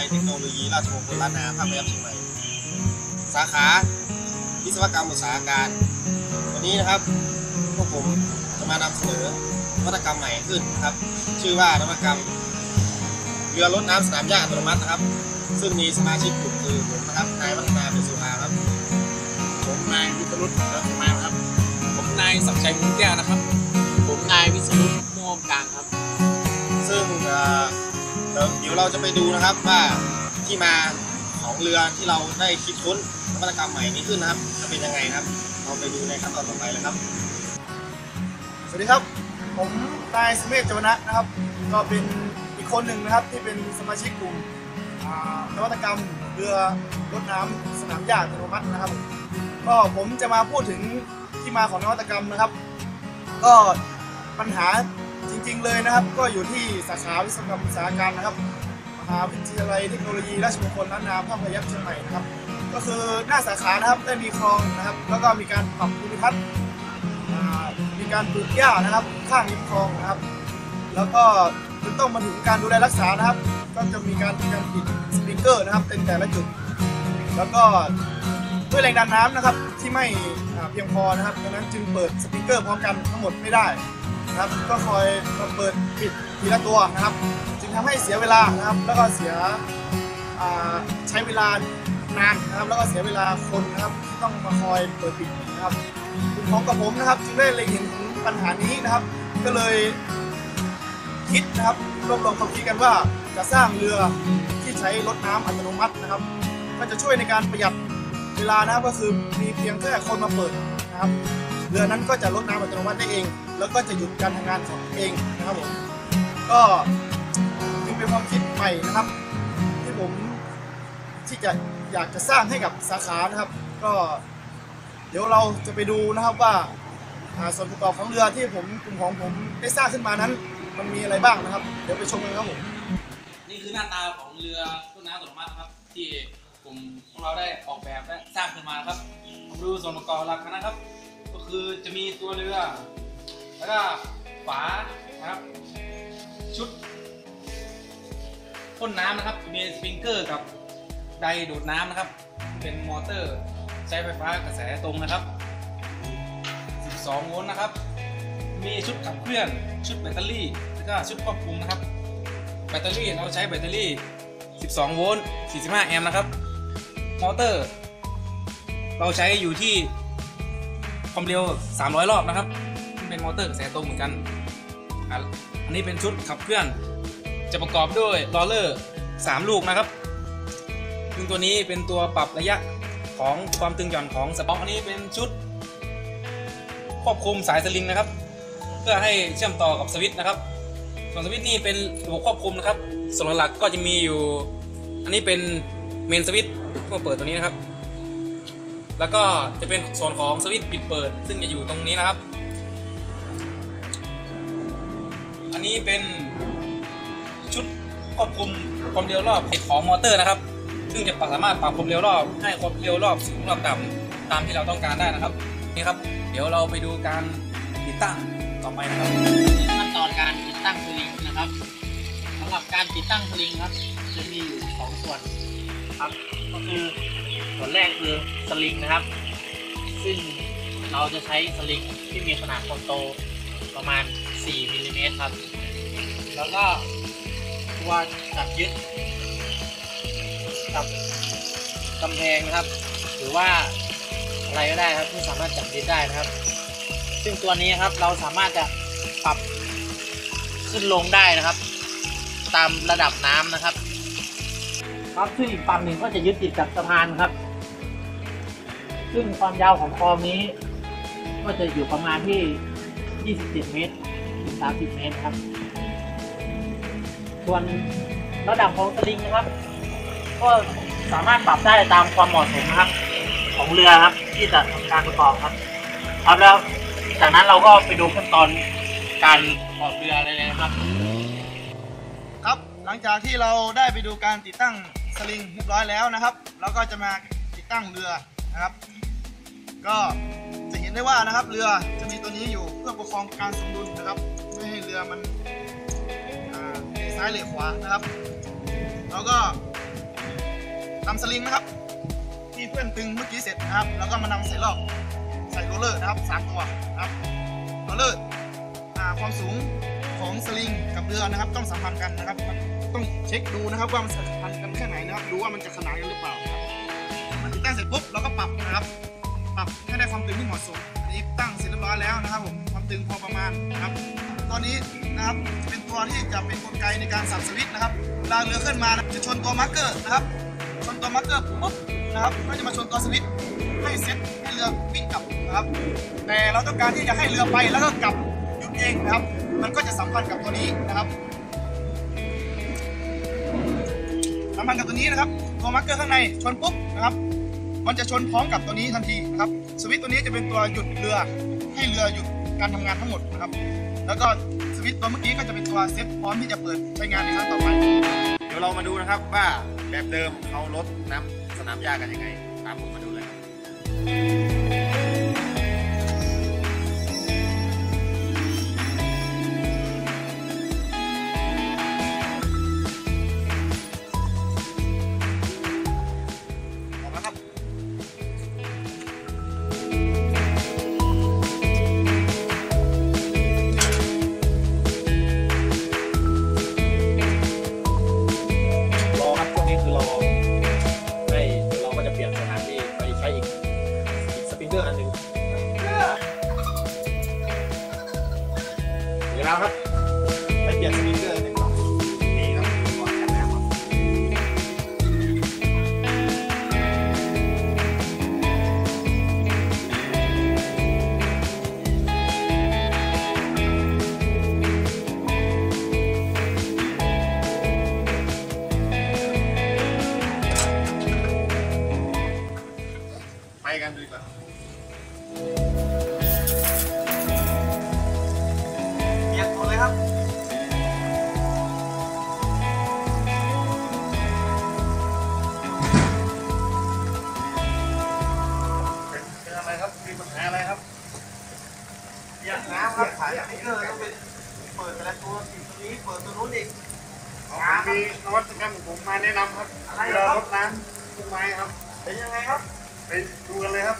ลัยเทคโนโลยีราชมงคลล้านนาภาคพยัคฆ์เชียงใหม่สาขาวิศวกรรมอุตสาหการ วันนี้นะครับพวกผมจะมานำเสนอนวัตกรรมใหม่ขึ้นนะครับ ชื่อว่านวัตกรรมเรือรถน้ำสนามหญ้าอัตโนมัตินะครับ ซึ่งมีสมาชิกกลุ่มคือผมนะครับนายวัฒนาเป็นสุภาครับผมนายวิศรุตรัตมาครับ ผมนายสักชัยมุ้งแก้วนะครับ ผมนายวิศรุตม่วงกลาง เราจะไปดูนะครับว่าที่มาของเรือที่เราได้คิดค้นนวัตกรรมใหม่นี้ขึ้นนะครับ จะเป็นยังไงครับ เราไปดูในขั้นตอนต่อไปเลยครับ สวัสดีครับ ผมนายสมเมธจวนะนะครับ ก็เป็นอีกคนหนึ่งนะครับที่เป็นสมาชิกกลุ่มนวัตกรรมเรือรถน้ำสนามหญ้าอัตโนมัตินะครับ ก็ผมจะมาพูดถึงที่มาของนวัตกรรมนะครับ ก็ปัญหาจริงๆเลยนะครับ ก็อยู่ที่สาขาวิศวกรรมอุตสาหการนะครับ หาวิทยาลัยเทคโนโลยีราชมงคลล้านนาภาคพยัคฆ์เชียงใหม่นะครับ ก็คือหน้าสาขานะครับได้มีคลองนะครับ แล้วก็มีการปรับภูมิทัศน์มีการปลูกหญ้านะครับ ข้างริมคลองนะครับ แล้วก็จนต้องมาถึงการดูแลรักษานะครับ ก็จะมีการการปิดสปริงเกอร์นะครับเป็นแต่ละจุด แล้วก็ด้วยแรงดันน้ำนะครับที่ไม่เพียงพอนะครับดังนั้นจึงเปิดสปริงเกอร์พร้อมกันทั้งหมดไม่ได้นะครับ ก็คอยเปิดปิดทีละตัวนะครับ ทำให้เสียเวลานะครับ แล้วก็เสียใช้เวลานานนะครับ แล้วก็เสียเวลาคนนะครับที่ต้องมาคอยเปิดปิดนะครับกลุ่มของกับผมนะครับจึงได้เล็งเห็นถึงปัญหานี้นะครับ ก็เลยคิดนะครับรวบรวมความคิดกันว่าจะสร้างเรือที่ใช้รถน้ำอัตโนมัตินะครับ ก็จะช่วยในการประหยัดเวลานะครับก็คือมีเพียงแค่คนมาเปิดนะครับเรือนั้นก็จะลดน้ำอัตโนมัติได้เอง แล้วก็จะหยุดการทำงานของเองนะครับผมก็ ความคิดใหม่นะครับ ที่ผมที่จะอยากจะสร้างให้กับสาขานะครับ ก็เดี๋ยวเราจะไปดูนะครับว่าส่วนประกอบของเรือที่ผมกลุ่มของผมได้สร้างขึ้นมานั้น มันมีอะไรบ้างนะครับ เดี๋ยวไปชมกันครับผมนี่คือหน้าตาของเรือต้นน้ำอัตโนมัตครับ ที่กลุ่มของเราได้ออกแบบและสร้างขึ้นมาครับผมดูส่วนประกอบหลักนะครับ ก็คือจะมีตัวเรือ แล้วก็ฝานะครับ ชุด พ่นน้ำนะครับ มีสปริงเกอร์กับไดดูดน้ำนะครับ เป็นมอเตอร์ใช้ไฟฟ้ากระแสตรงนะครับ 12 โวลต์นะครับ มีชุดขับเคลื่อน ชุดแบตเตอรี่ แล้วก็ชุดควบคุมนะครับ แบตเตอรี่เราใช้แบตเตอรี่ 12 โวลต์ 45 แอมป์นะครับ มอเตอร์ เราใช้อยู่ที่ความเร็ว 300 รอบนะครับ เป็นมอเตอร์กระแสตรงเหมือนกัน อันนี้เป็นชุดขับเคลื่อน จะประกอบด้วยลอเลอร์ 3 ลูกนะครับซึ่งตัวนี้เป็นตัวปรับระยะของความตึงหย่อนของสป็อกอันนี้เป็นชุดควบคุมสายสลิงนะครับ เพื่อให้เชื่อมต่อกับสวิตช์นะครับ ส่วนสวิตช์นี่เป็นระบบควบคุมนะครับ ส่วนหลักก็จะมีอยู่ อันนี้เป็นเมนสวิตช์เพื่เปิดตัวนี้นะครับ แล้วก็จะเป็นส่วนของสวิตช์ปิดเปิด ซึ่งจะอยู่ตรงนี้นะครับ อันนี้เป็น ชุดควบคุมความเร็วรอบของมอเตอร์นะครับ ซึ่งจะสามารถปรับความเร็วรอบให้ความเร็วรอบสูงรอบต่ำตามที่เราต้องการได้นะครับนี่ครับ เดี๋ยวเราไปดูการติดตั้งต่อไปนะครับขั้นตอนการติดตั้งสลิงนะครับสำหรับการติดตั้งสลิงครับ จะมีอยู่สองส่วนครับก็คือส่วนแรกคือสลิงนะครับ ซึ่งเราจะใช้สลิงที่มีขนาดคนโตประมาณ 4มิลลิเมตรครับ แล้วก็ ตัวจับยึดกับกำแพงนะครับ หรือว่าอะไรก็ได้ครับที่สามารถจับยึดได้นะครับ ซึ่งตัวนี้ครับเราสามารถจะปรับขึ้นลงได้นะครับ ตามระดับน้ำนะครับ ครับซึ่งอีกฝั่งหนึ่งก็จะยึดติดกับสะพานครับ ซึ่งความยาวของคลองนี้ ก็จะอยู่ประมาณที่ 27 เมตรถึง30 เมตรครับ ส่วนระดับของสลิงนะครับ ก็สามารถปรับได้ตามความเหมาะสมนะครับ ของเรือครับ ที่จะทำการประกอบครับ ครับแล้วจากนั้นเราก็ไปดูขั้นตอนการประกอบเรือเลยนะครับ ครับหลังจากที่เราได้ไปดูการติดตั้งสลิงเรียบร้อยแล้วนะครับเราก็จะมาติดตั้งเรือนะครับ ก็จะเห็นได้ว่านะครับ เรือจะมีตัวนี้อยู่เพื่อประคองการสมดุลนะครับ ไม่ให้เรือมัน ซ้ายเหลขวานะครับ แล้วก็นำสลิงนะครับ ที่เพื่อนตึงเมื่อกี้เสร็จนะครับ แล้วก็มานำใส่รอบใส่โรลเลอร์นะครับสามตัวนะครับโรลเลอร์ความสูงของสลิงกับเรือนะครับ ต้องสัมพันธ์กันนะครับต้องเช็คดูนะครับว่ามันสัมพันธ์กันแค่ไหนนะครับดูว่ามันจะขนานกันหรือเปล่าครับมันติดตั้งเสร็จปุ๊บเราก็ปรับนะครับ ปรับให้ได้ความตึงที่เหมาะสมอันนี้ตั้งเสร็จเรียบร้อยแล้วนะครับผมความตึงพอประมาณนะครับ ตอนนี้นะครับเป็นตัวที่จะเป็นกลไกในการสับสวิตช์นะครับเวลาเรือขึ้นมาจะชนตัวมาร์กเกอร์นะครับชนตัวมาร์กเกอร์ปุ๊บนะครับก็จะมาชนตัวสวิตช์ให้เซ็ตให้เรือวิ่งกลับนะครับ แต่เราต้องการที่จะให้เรือไปแล้วก็กลับหยุดเองนะครับ มันก็จะสัมพันธ์กับตัวนี้นะครับสัมพันธ์กับตัวนี้นะครับตัวมาร์กเกอร์ข้างในชนปุ๊บนะครับ มันจะชนพร้อมกับตัวนี้ทันทีนะครับสวิตช์ตัวนี้จะเป็นตัวหยุดเรือให้เรือหยุด การทำงานทั้งหมดนะครับ แล้วก็สวิตช์ตัวเมื่อกี้ก็จะเป็นตัวเซ็ตพร้อมที่จะเปิดใช้งานในครั้งต่อไป เดี๋ยวเรามาดูนะครับว่าแบบเดิมเขาลดน้ำสนามหญ้ากันยังไง ตามผมมาดูเลยครับ ปิดแต่ละตัวสิตัวนี้เปิดตัวนู้นอีกมีนวัตกรรมของผมมาแนะนำครับอะไรเวเหรอลารดน้ำต้นไม้ครับ เป็นยังไงครับ ไปดูกันเลยครับ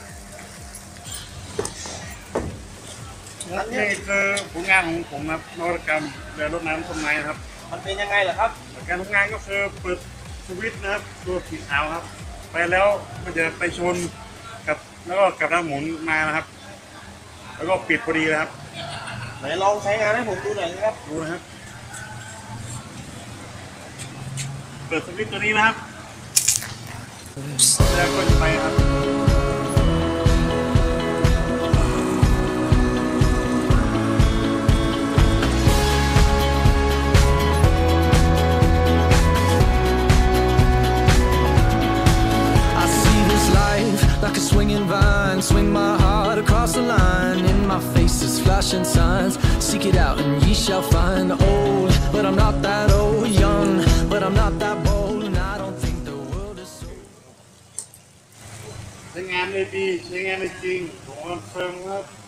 นี่คือผลงานของผมครับนวัตกรรมเรือรดน้ำต้นไม้ครับ มันเป็นยังไงเหรอครับการทำงานก็คือเปิดสวิตช์นะครับตัวสีขาวครับ ไปแล้วมันจะไปชนกับแล้วก็กลับด้านหมุนมานะครับ แล้วก็ปิดพอดีนะครับ ไหนลองใช้งานให้ผมดูหน่อยนะครับดูนะครับเปิดสวิตช์ตัวนี้นะครับ แล้วก็จะไปครับ I see this life like a swinging vine. Swing my heart across the line. In my face is flashing signs. Seek it out and ye shall find. Old, but I'm not that old. Young, but I'm not that bold. And I don't think the world is so. ใช้งานได้ดีใช้งานได้จริงผมคอนเฟิร์มครับ